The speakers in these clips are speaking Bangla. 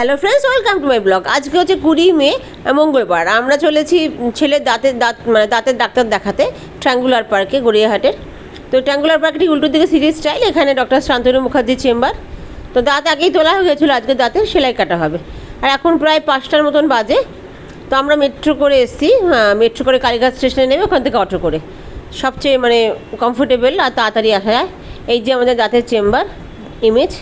Hello friends welcome to my blog আজকে হচ্ছে কুড়ি মে, মঙ্গলবার। আমরা চলেছি ছেলের দাঁতের দাঁত মানে দাঁতের ডাক্তার দেখাতে ট্রাঙ্গুলার পার্কে গড়িয়াহাটের। তো ট্রাঙ্গুলার পার্কটি উল্টো দিকে সিরিজ স্টাইল এখানে ডক্টর শান্তনু মুখার্জির চেম্বার। তো দাঁত আগেই তোলা হয়ে গেছিল, আজকে দাঁতের সেলাই কাটা হবে। আর এখন প্রায় পাঁচটার মতন বাজে। তো আমরা মেট্রো করে এসেছি হ্যাঁ মেট্রো করে কালীঘাট স্টেশনে নেমে ওখান থেকে অটো করে। সবচেয়ে মানে কমফোর্টেবল আর তাড়াতাড়ি আসা যায়। এই যে আমাদের দাঁতের চেম্বার ইমেজ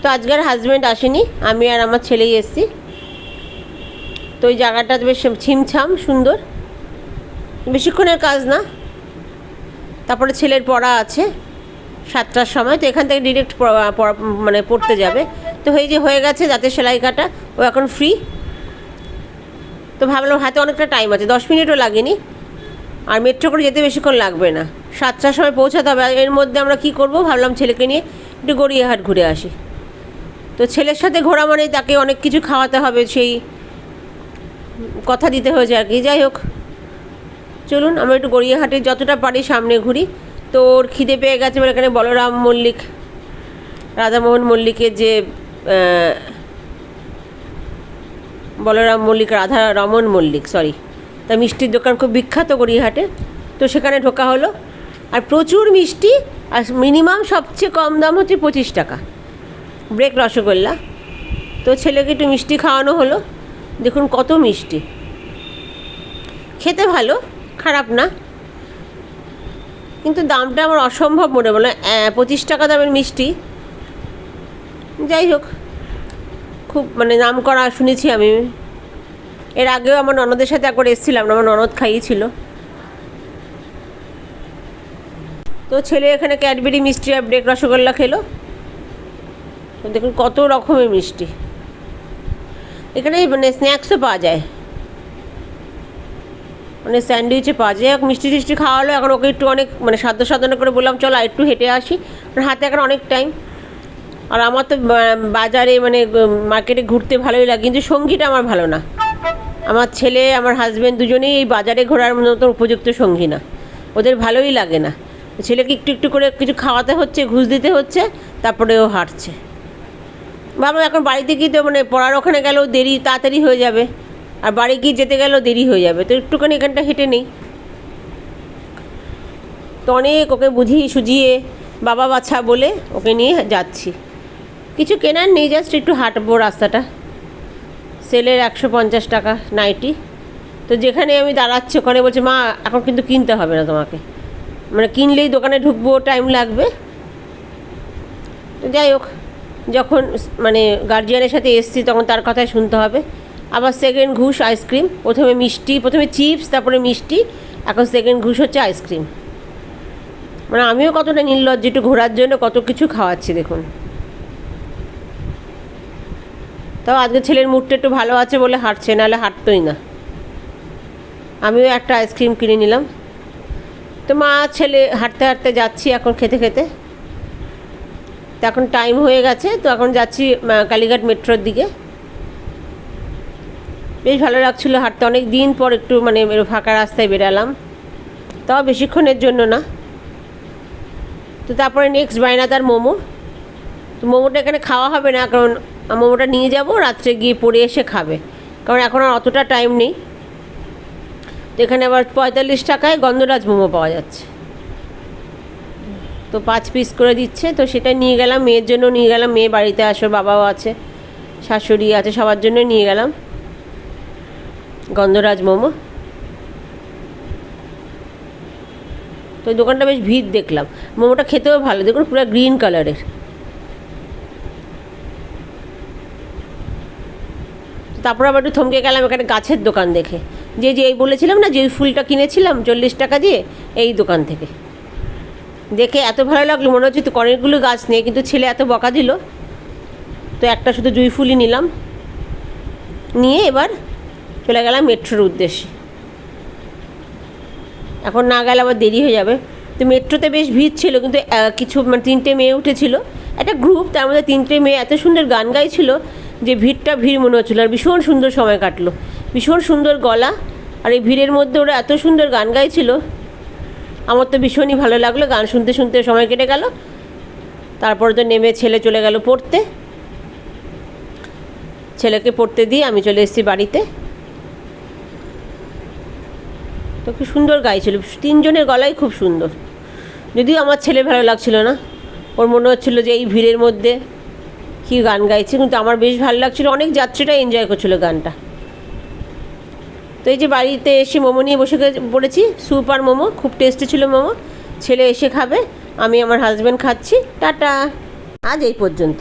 তো আজকের হাজব্যান্ড আসেনি, আমি আর আমার ছেলেই এসেছি। তো ওই জায়গাটা বেশ ছিমছাম, সুন্দর। বেশিক্ষণের কাজ না। তারপরে ছেলের পড়া আছে, সাতটার সময়, তো এখান থেকে ডিরেক্ট মানে পড়তে যাবে। তো এই যে হয়ে গেছে, যাতে সেলাই কাটা, ও এখন ফ্রি তো ভাবলাম হাতে অনেকটা টাইম আছে, দশ মিনিটও লাগেনি। আর মেট্রো করে যেতে বেশিক্ষণ লাগবে না। সাতটার সময় পৌঁছাতে হবে এর মধ্যে আমরা কি করব? ভাবলাম ছেলেকে নিয়ে একটু গড়িয়াহাট ঘুরে আসি। তো ছেলের সাথে ঘোরা মানে তাকে অনেক কিছু খাওয়াতে হবে, সেই কথা দিতে হয়েছে আর কি। যাই হোক, চলুন, আমরা একটু গড়িয়াহাটে যতটা পারি সামনে ঘুরি। তো ওর খিদে পেয়ে গেছে মানে এখানে বলরাম মল্লিক, রাধামোহন মল্লিকের যে বলরাম মল্লিক, রাধা রমন মল্লিক সরি তা মিষ্টির দোকান খুব বিখ্যাত গড়িয়াহাটে। তো সেখানে ঢোকা হলো। আর প্রচুর মিষ্টি, আর মিনিমাম সবচেয়ে কম দাম হচ্ছে পঁচিশ টাকা। ব্রেক রসগোল্লা। তো ছেলেকে একটু মিষ্টি খাওয়ানো হলো। দেখুন কত মিষ্টি। খেতে ভালো, খারাপ না। কিন্তু দামটা আমার অসম্ভব মনে হলো। পঁচিশ টাকা দামের মিষ্টি। যাই হোক, খুব মানে নাম করা শুনেছি আমি। এর আগেও আমার ননদের সাথে একবার এসেছিলাম, আমার ননদ খাইয়েছিল। তো ছেলে এখানে ক্যাডবেরি মিষ্টি আর ব্রেক রসগোল্লা খেলো। দেখুন কত রকমের মিষ্টি। এখানে মানে স্ন্যাক্সও পাওয়া যায়। মানে স্যান্ডউইচে পাওয়া যায়। মিষ্টি টিষ্টি খাওয়ালো, এখন ওকে একটু অনেক মানে সাধ্য সাধনা করে বললাম, চলো একটু হেঁটে আসি। হাতে এখন অনেক টাইম আর আমার তো বাজারে মানে মার্কেটে ঘুরতে ভালোই লাগে, কিন্তু সঙ্গীটা আমার ভালো না। আমার ছেলে, আমার হাজব্যান্ড দুজনেই এই বাজারে ঘোরার মতো উপযুক্ত সঙ্গী না। ওদের ভালোই লাগে না। ছেলেকে একটু একটু করে কিছু খাওয়াতে হচ্ছে, ঘুষ দিতে হচ্ছে, তারপরে ও হাঁটছে। বাবা এখন বাড়িতে গিয়ে তো মানে পড়ার ওখানে গেলেও দেরি, তাড়াতাড়ি হয়ে যাবে। আর বাড়ি গিয়ে যেতে গেলেও দেরি হয়ে যাবে। তো একটুখানি এখানটা হেঁটে নেই। তো অনেক ওকে বুঝিয়ে সুঝিয়ে বাবা বাচ্চা বলে ওকে নিয়ে যাচ্ছি। কিছু কেনার নেই জাস্ট একটু হাঁটবো রাস্তাটা। সেলের একশো পঞ্চাশ টাকা নাইটি। তো যেখানে আমি দাঁড়াচ্ছি ওখানে বলছে, মা, এখন কিন্তু কিনতে হবে না তোমাকে। মানে কিনলেই দোকানে ঢুকবো টাইম লাগবে। তো যাই হোক যখন মানে গার্জিয়ানের সাথে এসছি, তখন তার কথাই শুনতে হবে। আবার সেকেন্ড ঘুষ আইসক্রিম প্রথমে মিষ্টি, প্রথমে চিপস তারপরে মিষ্টি। এখন সেকেন্ড ঘুষ হচ্ছে আইসক্রিম মানে আমিও কতটা নির্লজ্জ, একটু ঘোরার জন্য কত কিছু খাওয়াচ্ছি, দেখুন। তাও আজকে ছেলের মুডটা একটু ভালো আছে বলে হাঁটছে, নাহলে হাঁটতোই না। আমিও একটা আইসক্রিম কিনে নিলাম। তো মা, ছেলে, হাঁটতে হাঁটতে যাচ্ছি এখন খেতে খেতে। তো এখন টাইম হয়ে গেছে, তো এখন যাচ্ছি কালীঘাট মেট্রোর দিকে। বেশ ভালো লাগছিল হাঁটতে, অনেক দিন পর একটু মানে ফাঁকা রাস্তায় বেরালাম। তাও বেশিক্ষণের জন্য না। তো তারপরে নেক্সট বায়না তার মোমো। তো মোমোটা এখানে খাওয়া হবে না, কারণ মোমোটা নিয়ে যাব, রাত্রে গিয়ে পড়ে এসে খাবে। কারণ এখন আর অতটা টাইম নেই। তো এখানে আবার পঁয়তাল্লিশ টাকায় গন্ধরাজ মোমো পাওয়া যাচ্ছে। তো পাঁচ পিস করে দিচ্ছে, তো সেটা নিয়ে গেলাম, মেয়ের জন্য নিয়ে গেলাম, মেয়ে বাড়িতে আসো বাবাও আছে, শাশুড়ি আছে, সবার জন্য নিয়ে গেলাম। গন্ধরাজ মোমো। তো দোকানটা বেশ ভিড় দেখলাম। মোমোটা খেতেও ভালো, দেখুন পুরো গ্রিন কালারের। তারপর আবার একটু থমকে গেলাম এখানে গাছের দোকান দেখে। যে যে এই বলেছিলাম না, যে ফুলটা কিনেছিলাম, চল্লিশ টাকা দিয়ে, এই দোকান থেকে। দেখে এত ভালো লাগল, মনে হচ্ছে তো অনেকগুলো গাছ নেই কিন্তু ছেলে এত বকা দিল। তো একটা শুধু জুই ফুলই নিলাম। নিয়ে এবার চলে গেলাম মেট্রোর উদ্দেশ্যে। এখন না গেলে আবার দেরি হয়ে যাবে। তো মেট্রোতে বেশ ভিড় ছিল, কিন্তু কিছু মানে তিনটে মেয়ে উঠেছিল। একটা গ্রুপ তার মধ্যে তিনটে মেয়ে এত সুন্দর গান গাইছিল যে ভিড়টা ভিড় মনে হচ্ছিল। আর ভীষণ সুন্দর সময় কাটলো। ভীষণ সুন্দর গলা, আর এই ভিড়ের মধ্যে ওরা এত সুন্দর গান গাইছিল। আমার তো ভীষণই ভালো লাগল, গান শুনতে শুনতে সময় কেটে গেল। তারপরে তো নেমে ছেলে চলে গেল পড়তে। ছেলেকে পড়তে দিয়ে আমি চলে এসেছি বাড়িতে। তো খুব সুন্দর গাইছিল, তিনজনের গলাই খুব সুন্দর। যদিও আমার ছেলে ভালো লাগছিল না, ওর মনে হচ্ছিল যে এই ভিড়ের মধ্যে কী গান গাইছে, কিন্তু আমার বেশ ভালো লাগছিল, অনেক যাত্রীরা এনজয় করছিল গানটা। তো এই যে বাড়িতে এসে মোমো নিয়ে বসে পড়েছি স্যুপ আর মোমো, খুব টেস্টি ছিল মোমো, ছেলে এসে খাবে, আমি আমার হাজব্যান্ড খাচ্ছি, টাটা। আজ এই পর্যন্ত।